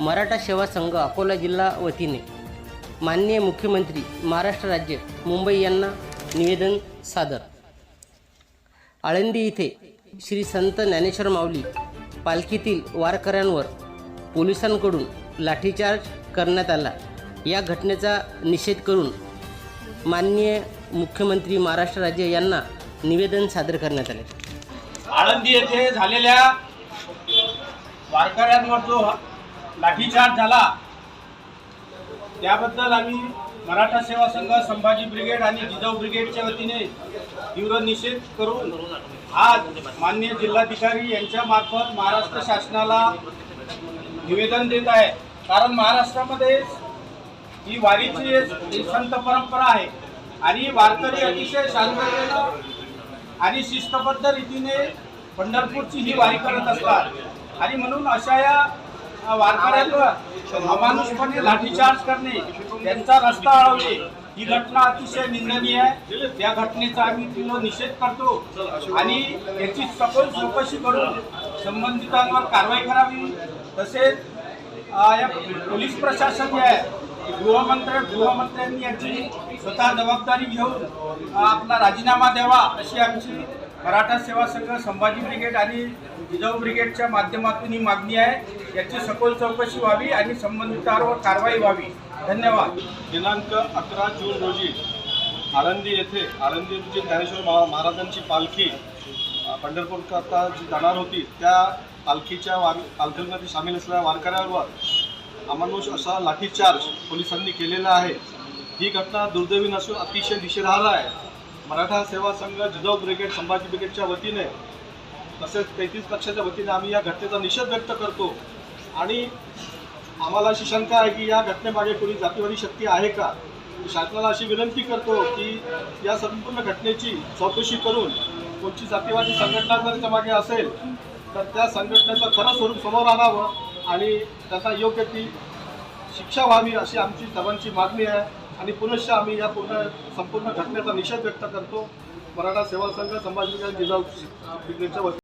मराठा सेवा संघ अकोला जिल्हा वतीने माननीय मुख्यमंत्री महाराष्ट्र राज्य मुंबई यांना निवेदन सादर. आळंदी इथे श्री संत ज्ञानेश्वर माऊली पालखीतील वारकऱ्यांवर पोलिसांकडून लाठीचार्ज करण्यात आला. या घटनेचा निषेध करून माननीय मुख्यमंत्री महाराष्ट्र राज्य यांना निवेदन सादर करण्यात आले. आळंदी येथे झालेल्या वारकऱ्यांवर जो लाठीचार्ज झाला. त्याबद्दल आम्ही मराठा सेवा संघ संभाजी ब्रिगेड आणि जिजाऊ ब्रिगेडच्या वतीने तीव्र निषेध करून आज माननीय जिल्हाधिकारी यांच्या मार्फत महाराष्ट्र शासनाला निवेदन देत आहे. कारण महाराष्ट्रामध्ये ही वारीची एक संत परंपरा आहे आणि वारकरी अतिशय शांततेनं आणि शिस्तबद्ध रीतीने पंढरपूरची ही वारी करत असतात. आणि म्हणून अशा या वारकऱ्यांवर अमानुषपणे लाठीचार्ज करणे त्यांचा रस्ता अडवणे ही घटना अतिशय निंदनीय आहे. या घटनेचा आम्ही तीव्र निषेध करतो आणि याची सखोल चौकशी करून संबंधितांवर कारवाई करावी. तसेच या पोलीस प्रशासन जे आहे गृहमंत्री गृहमंत्र्यांनी याची स्वतः जबाबदारी घेऊन आपला राजीनामा द्यावा अशी आमची मराठा सेवा संघ संभाजी ब्रिगेड आणि जिजाऊ ब्रिगेडच्या माध्यमातून ही मागणी आहे. याची सखोल चौकशी व्हावी आणि संबंधितांवर कारवाई व्हावी. धन्यवाद. दिनांक अकरा जून रोजी आळंदी येथे आळंदी ज्ञानेश्वर महा महाराजांची पालखी अ, पंढरपूरकरता जी जाणार होती त्या पालखीच्या वार पालखीमध्ये सामील असलेल्या वारकऱ्यांवर अमानुष असा लाठीचार्ज पोलिसांनी केलेला आहे. ही घटना दुर्दैवी नसून अतिशय निषेधार्ह आहे. मराठा सेवा संघ जिजाऊ ब्रिगेड संभाजी ब्रिगेडच्या वतीने तसेच तेहतीस पक्षाच्या वतीने आम्ही या घटनेचा निषेध व्यक्त करतो. आणि आम्हाला अशी शंका आहे की या घटनेमागे कोणी जातीवादी शक्ती आहे का? शासनाला अशी विनंती करतो की या संपूर्ण घटनेची चौकशी करून कोणची जातीवादी संघटना जर त्याच्यामागे असेल तर त्या संघटनेचं खरं स्वरूप समोर आणावं आणि त्याचा योग्य ती शिक्षा व्हावी अशी आमची सर्वांची मागणी आहे. आणि पुनश्च आम्ही या पूर्ण संपूर्ण घटनेचा निषेध व्यक्त करतो. मराठा सेवा संघ संभाजी जिल्हा वतीने.